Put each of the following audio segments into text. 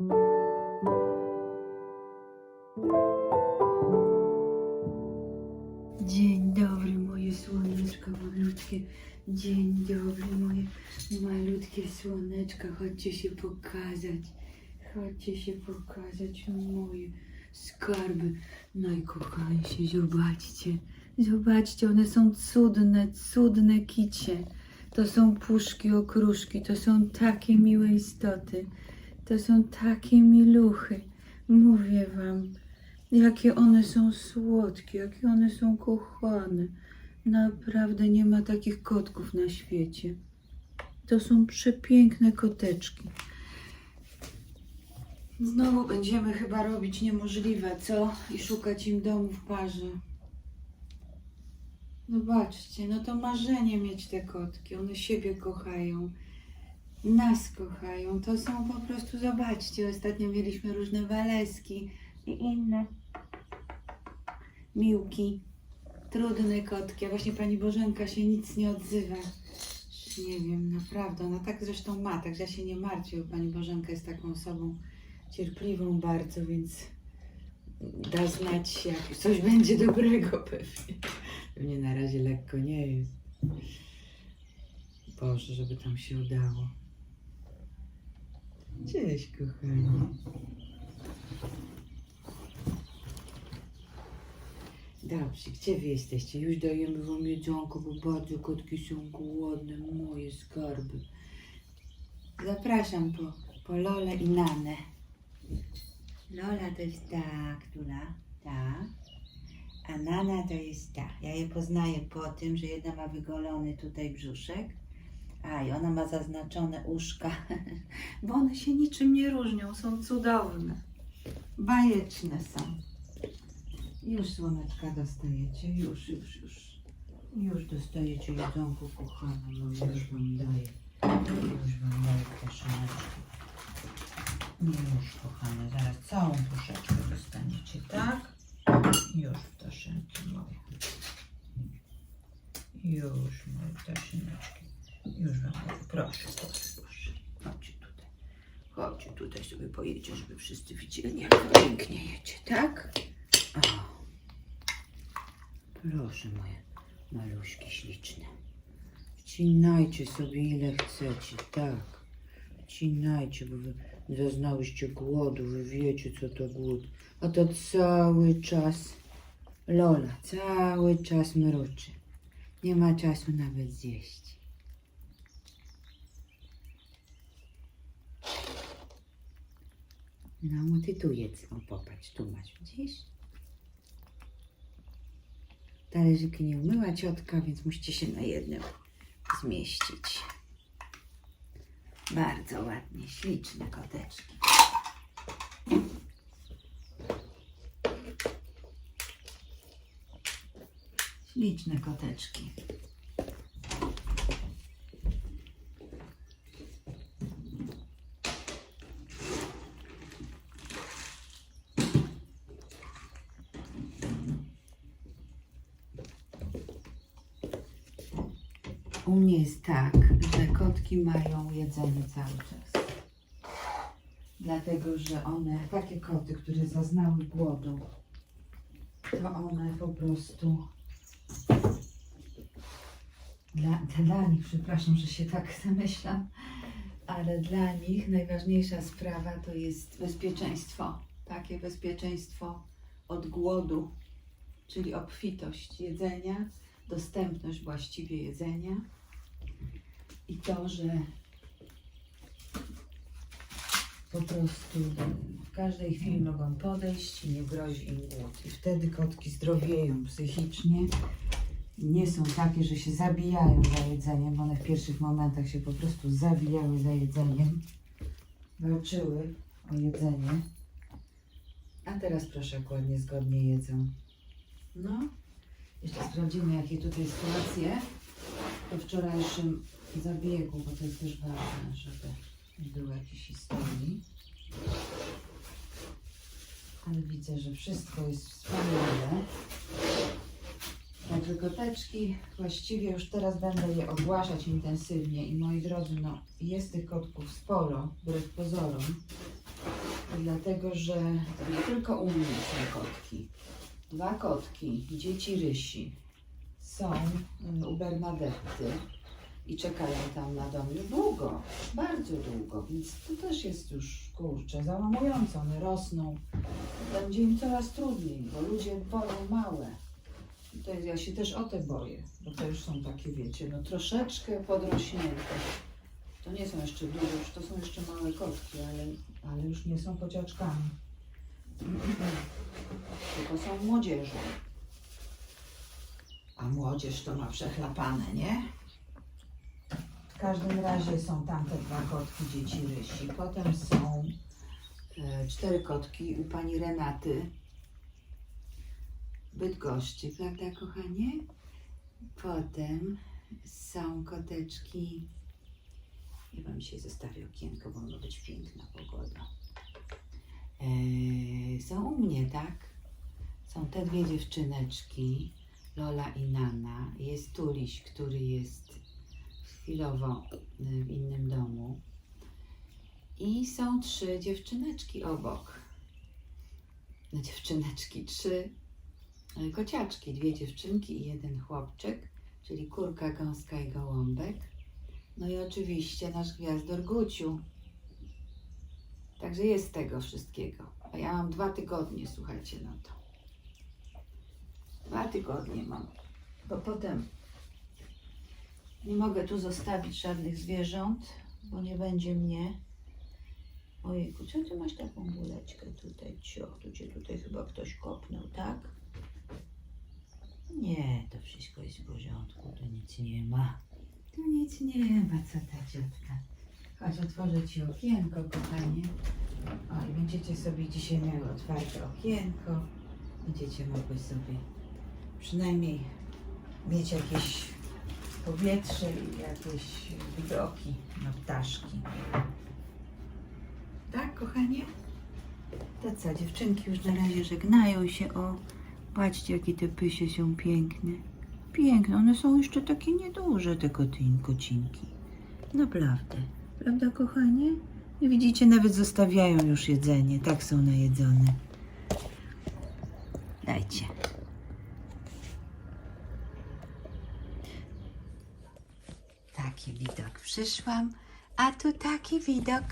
Dzień dobry, moje słoneczka malutkie. Dzień dobry, moje malutkie słoneczka. Chodźcie się pokazać. Chodźcie się pokazać, moje skarby. Najkochańsi, zobaczcie. Zobaczcie, one są cudne, cudne kicie. To są puszki, okruszki, to są takie miłe istoty. To są takie miluchy. Mówię wam. Jakie one są słodkie, jakie one są kochane. Naprawdę nie ma takich kotków na świecie. To są przepiękne koteczki. Znowu będziemy chyba robić niemożliwe, co? I szukać im domu w parze. Zobaczcie, no to marzenie mieć te kotki. One siebie kochają. Nas kochają. To są po prostu, zobaczcie, ostatnio mieliśmy różne waleski i inne miłki, trudne kotki. A właśnie pani Bożenka się nic nie odzywa. Nie wiem, naprawdę. Ona tak zresztą ma, także ja się nie martwię, bo pani Bożenka jest taką osobą cierpliwą bardzo, więc da znać, jak coś będzie dobrego pewnie. Pewnie na razie lekko nie jest. Boże, żeby tam się udało. Cześć, kochani. Dobrze, gdzie wy jesteście? Już dajemy wam jedzonko, bo bardzo kotki są głodne, moje skarby. Zapraszam po, po Lolę i Nanę. Lola to jest ta, która? Ta. A Nana to jest ta. Ja je poznaję po tym, że jedna ma wygolony tutaj brzuszek, a i ona ma zaznaczone uszka, bo one się niczym nie różnią, są cudowne. Bajeczne są. Już słoneczka dostajecie, już, już, już. Już dostajecie jedzonko, kochane, no już wam daję. Już wam daję koszyneczki. Już, kochane, zaraz całą puszeczkę dostaniecie, tak? Już, ptaszynki moje. Już, moje ptaszyneczki. Już wam daję, proszę, proszę, proszę. Chodźcie tutaj. Chodźcie tutaj sobie pojedzie, żeby wszyscy widzieli, jak pięknie jedzie, tak? O. Proszę moje maluszki śliczne. Wcinajcie sobie ile chcecie, tak. Wcinajcie, bo wy głodu, wy wiecie co to głód. A to cały czas Lola, cały czas mruczy. Nie ma czasu nawet zjeść. No, ty tu jedz. O, popatrz, tu masz, widzisz? Talerzyki nie umyła ciotka, więc musicie się na jednym zmieścić. Bardzo ładnie, śliczne koteczki. Śliczne koteczki. U mnie jest tak, że kotki mają jedzenie cały czas. Dlatego, że one, takie koty, które zaznały głodu, to one po prostu dla, dla nich, przepraszam, że się tak zamyślam, ale dla nich najważniejsza sprawa to jest bezpieczeństwo. Takie bezpieczeństwo od głodu, czyli obfitość jedzenia, dostępność właściwie jedzenia i to, że po prostu w każdej chwili mogą podejść i nie grozi im głód. I wtedy kotki zdrowieją psychicznie. Nie są takie, że się zabijają za jedzeniem, bo one w pierwszych momentach się po prostu zabijały za jedzeniem. Walczyły o jedzenie. A teraz proszę, ładnie, zgodnie jedzą. No, jeszcze sprawdzimy, jakie tutaj sytuacje po wczorajszym zabiegu, bo to jest też ważne, żeby było jakiejś historii. Ale widzę, że wszystko jest wspaniale. Także koteczki, właściwie już teraz będę je ogłaszać intensywnie i moi drodzy, no jest tych kotków sporo, wbrew pozorom. dlatego że to nie tylko u mnie są kotki. Dwa kotki, dzieci Rysi, są mm, u Bernadetty i czekają tam na dom długo, bardzo długo, więc to też jest już, kurczę, załamujące. One rosną. Będzie im coraz trudniej, bo ludzie wolą małe. I To jest, ja się też o te boję, bo to już są takie, wiecie, no troszeczkę podrośnięte. To nie są jeszcze duże, to są jeszcze małe kotki, ale, ale już nie są kociaczkami. Tylko są młodzieżą. A młodzież to ma przechlapane, nie? W każdym razie są tamte dwa kotki dzieci Rysi. Potem są e, cztery kotki u pani Renaty. Bydgoszczy, prawda kochanie? Potem są koteczki. Ja wam dzisiaj zostawię okienko, bo ma być piękna pogoda. Eee, są u mnie, tak? Są te dwie dziewczyneczki, Lola i Nana. Jest Tuliś, który jest chwilowo y, w innym domu. I są trzy dziewczyneczki obok. No, dziewczyneczki, trzy y, kociaczki, dwie dziewczynki i jeden chłopczyk, czyli kurka, gąska i gołąbek. No i oczywiście nasz gwiazdor Guciu. Także jest tego wszystkiego. A ja mam dwa tygodnie, słuchajcie na to. Dwa tygodnie mam. Bo potem nie mogę tu zostawić żadnych zwierząt, bo nie będzie mnie. Ojejku, co ty masz taką buleczkę tutaj? Cio, tu cię tutaj chyba ktoś kopnął, tak? Nie, to wszystko jest w porządku, tu nic nie ma. Tu nic nie ma, co ta ciotka. Chodź, otworzę Ci okienko, kochanie. O, i będziecie sobie dzisiaj miały otwarte okienko. Będziecie mogły sobie przynajmniej mieć jakieś powietrze i jakieś widoki na ptaszki. Tak, kochanie? To co, dziewczynki już na razie żegnają się. O, patrzcie, jakie te pysie są piękne. Piękne, one są jeszcze takie nieduże, te kotyn, kocinki. Naprawdę. Prawda, kochanie? I widzicie, nawet zostawiają już jedzenie. Tak są najedzone. Dajcie. Taki widok przyszłam, a tu taki widok.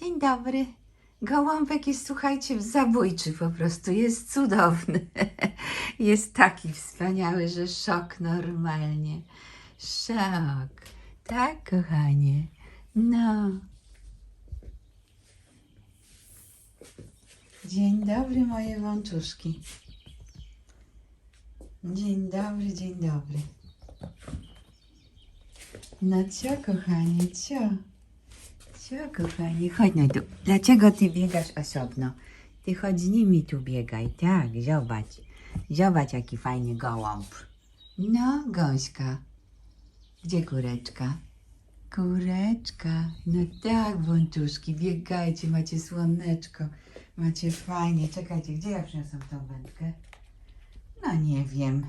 Dzień dobry. Gołąbek jest, słuchajcie, zabójczy po prostu. Jest cudowny. Jest taki wspaniały, że szok normalnie. Szok. Tak, kochanie. No. Dzień dobry, moje wączuszki. Dzień dobry, dzień dobry. No co, kochanie, co? Co, kochanie? Chodź no tu. Dlaczego ty biegasz osobno? Ty chodź z nimi tu biegaj, tak, zobacz. Zobacz, jaki fajny gołąb. No, gąska. Gdzie kureczka? Kureczka. No tak, wączuszki, biegajcie, macie słoneczko. Macie fajnie. Czekajcie, gdzie ja przyniosę tą wędkę? No nie wiem.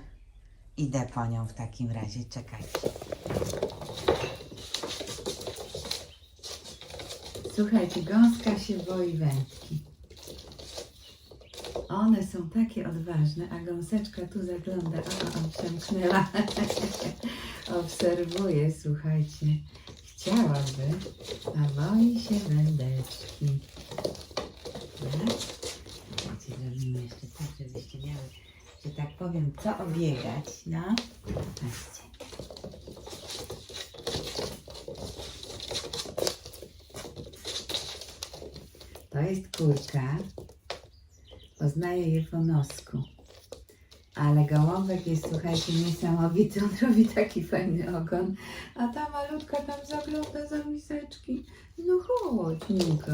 Idę po nią w takim razie, czekajcie. Słuchajcie, gąska się boi wędki. One są takie odważne, a gąseczka tu zagląda. O, o, przemknęła. Obserwuje, słuchajcie. Chciałaby, a boi się wędeczki. Tak? Słuchajcie, zrobimy jeszcze tak, żebyście miały, że tak powiem, co obiegać. No, patrzcie. To jest kurka. Poznaję je po nosku. Ale gołąbek jest, słuchajcie, niesamowity. On robi taki fajny ogon. A ta malutka tam zagląda za miseczki. No chodź, Nika.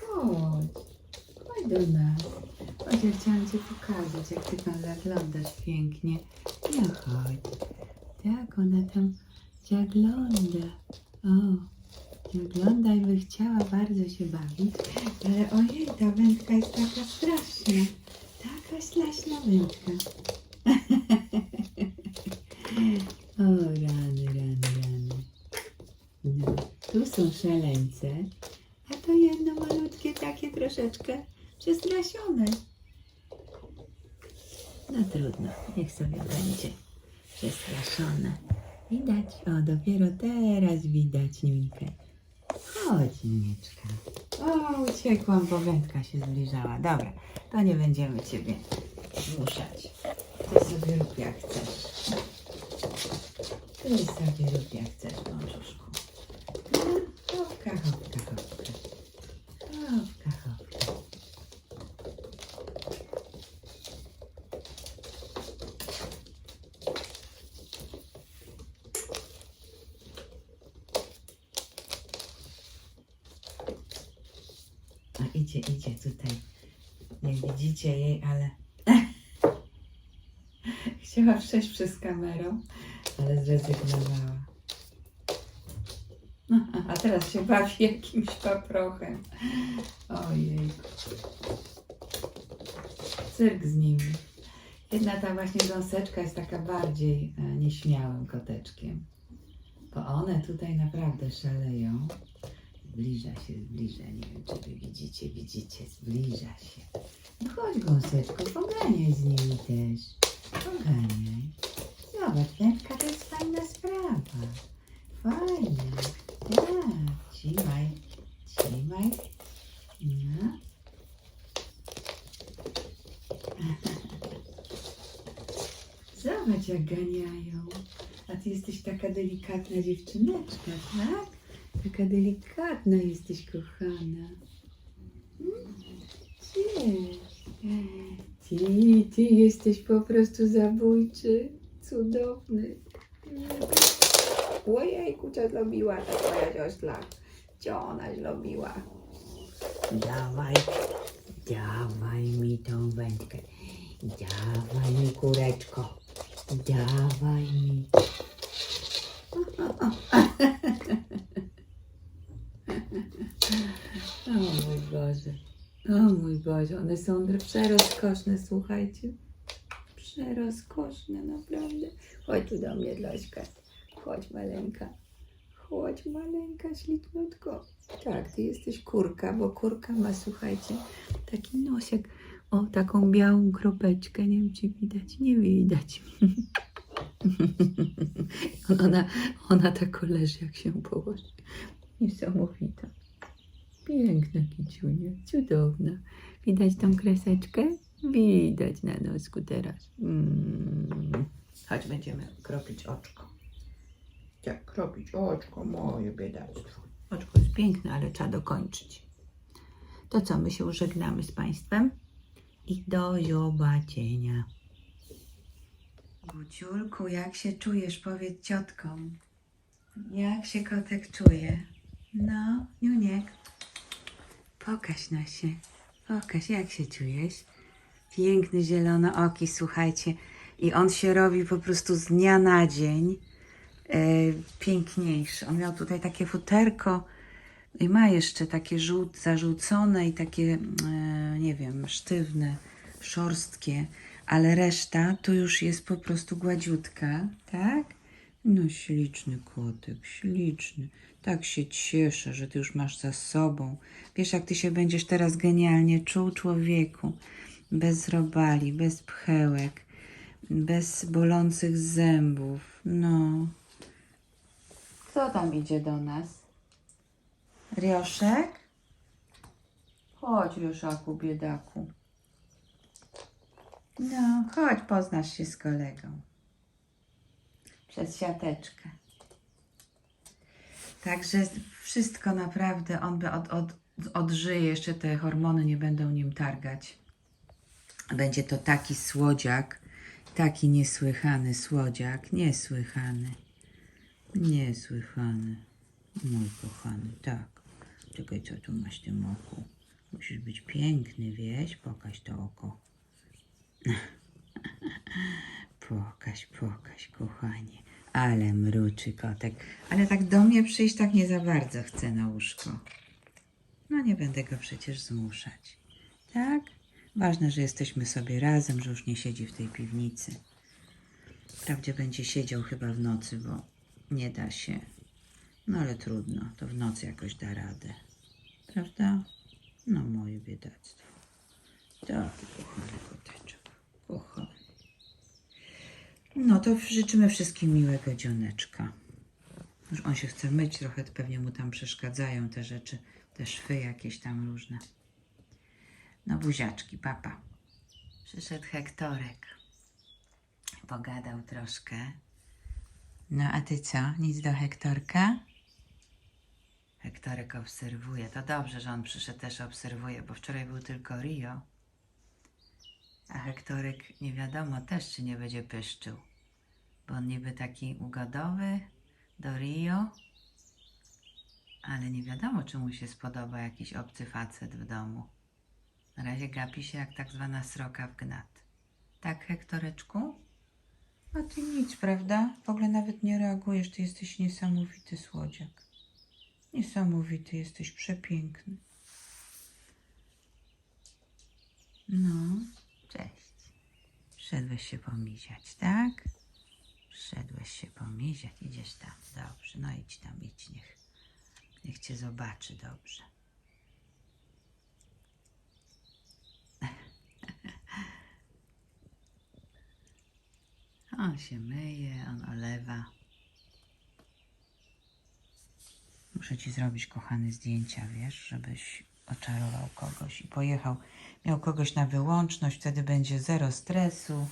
Chodź. Chodź do nas. Chodź, ja chciałam Cię pokazać, jak Ty tam zaglądasz pięknie. No chodź. Tak, ona tam zagląda. O, zagląda i by chciała bardzo się bawić. Ale ojej, ta wędka jest taka straszna. Taka straszna wędka. o, rany, rany, rany. No, tu są szaleńce. A to jedno malutkie takie troszeczkę przestraszone. No trudno, niech sobie będzie przestraszone. Widać, o dopiero teraz widać Niunkę. Chodź Niunieczka. O, uciekłam, bo wędka się zbliżała. Dobra, to nie będziemy Ciebie zmuszać. Ty sobie rób jak chcesz. Ty sobie rób jak chcesz, mążuszku. No, hopka, hopka. Hopka, hopka. A idzie, idzie tutaj. Nie widzicie jej, ale chciała przejść przez kamerę, ale zrezygnowała. No, a teraz się bawi jakimś paprochem. Ojej. Cyrk z nimi. Jedna ta właśnie gąseczka jest taka bardziej e, nieśmiałym koteczkiem. Bo one tutaj naprawdę szaleją. Zbliża się, zbliża. Nie wiem, czy wy widzicie, widzicie, zbliża się. No chodź gąseczko, poganiaj z nimi też. Poganiaj. Zobacz, wędka to jest fajna sprawa. Fajnie. Tak, trzymaj, trzymaj. No. Zobacz, jak ganiają. A ty jesteś taka delikatna dziewczyneczka, tak? Taka delikatna jesteś, kochana. Cześć. Ty, ty jesteś po prostu zabójczy. Cudowny. Ojejku, co zrobiła ta twoja siostra? Co ona zrobiła? Dawaj, dawaj mi tą wędkę. Dawaj mi kureczko. Dawaj mi mój Boże. O mój Boże, one są przerozkoszne, słuchajcie. Przerozkoszne, naprawdę. Chodź tu do mnie, Dlaśka. Chodź, maleńka. Chodź, maleńka, ślicznutko. Tak, ty jesteś kurka, bo kurka ma, słuchajcie, taki nosek. O, taką białą kropeczkę. Nie wiem, czy widać. Nie widać. Ona, ona tak leży, jak się położy. Niesamowita. Piękna kiciunia, cudowna. Widać tą kreseczkę? Widać na nosku teraz. Mm. Chodź, będziemy kropić oczko. Tak, kropić oczko, moje biedactwo. Oczko jest piękne, ale trzeba dokończyć. To co, my się żegnamy z Państwem i do zobaczenia. Guciulku, jak się czujesz? Powiedz ciotkom. Jak się kotek czuje? No, Juniek. Pokaż na się. Pokaż, jak się czujesz. Piękny zielono oki, słuchajcie. I on się robi po prostu z dnia na dzień e, piękniejszy. On miał tutaj takie futerko i ma jeszcze takie żółt, zarzucone i takie, e, nie wiem, sztywne, szorstkie, ale reszta to już jest po prostu gładziutka, tak? No śliczny kotek, śliczny. Tak się cieszę, że ty już masz za sobą. Wiesz, jak ty się będziesz teraz genialnie czuł, człowieku. Bez robali, bez pchełek, bez bolących zębów. No. Kto tam idzie do nas? Rioszek? Chodź, Rioszaku, biedaku. No, chodź, poznasz się z kolegą. Przez siateczkę. Także wszystko naprawdę, on by od, od, odżyje, jeszcze te hormony nie będą nim targać. Będzie to taki słodziak, taki niesłychany słodziak, niesłychany, niesłychany, mój kochany, tak. Czekaj, co tu masz w tym oku? Musisz być piękny, wieś, pokaż to oko. Pokaż, pokaż, kochanie. Ale mruczy kotek. Ale tak do mnie przyjść tak nie za bardzo chce na łóżko. No nie będę go przecież zmuszać. Tak? Ważne, że jesteśmy sobie razem, że już nie siedzi w tej piwnicy. Wprawdzie będzie siedział chyba w nocy, bo nie da się. No ale trudno, to w nocy jakoś da radę. Prawda? No moje biedactwo. Taki kochany koteczek. Kochany. No to życzymy wszystkim miłego dzioneczka. Już on się chce myć, trochę pewnie mu tam przeszkadzają te rzeczy, te szwy jakieś tam różne. No buziaczki, papa. Przyszedł Hektorek. Pogadał troszkę. No a ty co? Nic do Hektorka? Hektorek obserwuje. To dobrze, że on przyszedł też obserwuje, bo wczoraj był tylko Rio. A Hektorek nie wiadomo też, czy nie będzie pyszczył. Bo on niby taki ugodowy do Rio, ale nie wiadomo, czy mu się spodoba jakiś obcy facet w domu. Na razie gapi się jak tak zwana sroka w gnat. Tak, Hektoreczku? A ty nic, prawda? W ogóle nawet nie reagujesz. Ty jesteś niesamowity słodziak. Niesamowity, jesteś przepiękny. No. Przyszedłeś się pomiziać, tak? Przyszedłeś się pomiziać, idziesz tam. Dobrze, no idź tam, idź, niech, niech cię zobaczy dobrze. On się myje, on olewa. Muszę ci zrobić, kochany, zdjęcia, wiesz, żebyś oczarował kogoś i pojechał. Miał kogoś na wyłączność, wtedy będzie zero stresu.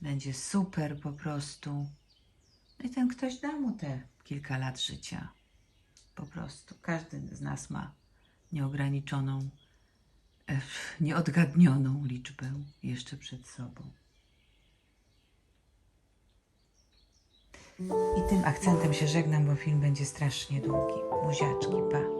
Będzie super po prostu. No i ten ktoś da mu te kilka lat życia. Po prostu. Każdy z nas ma nieograniczoną, e, nieodgadnioną liczbę jeszcze przed sobą. I tym akcentem się żegnam, bo film będzie strasznie długi. Buziaczki, pa.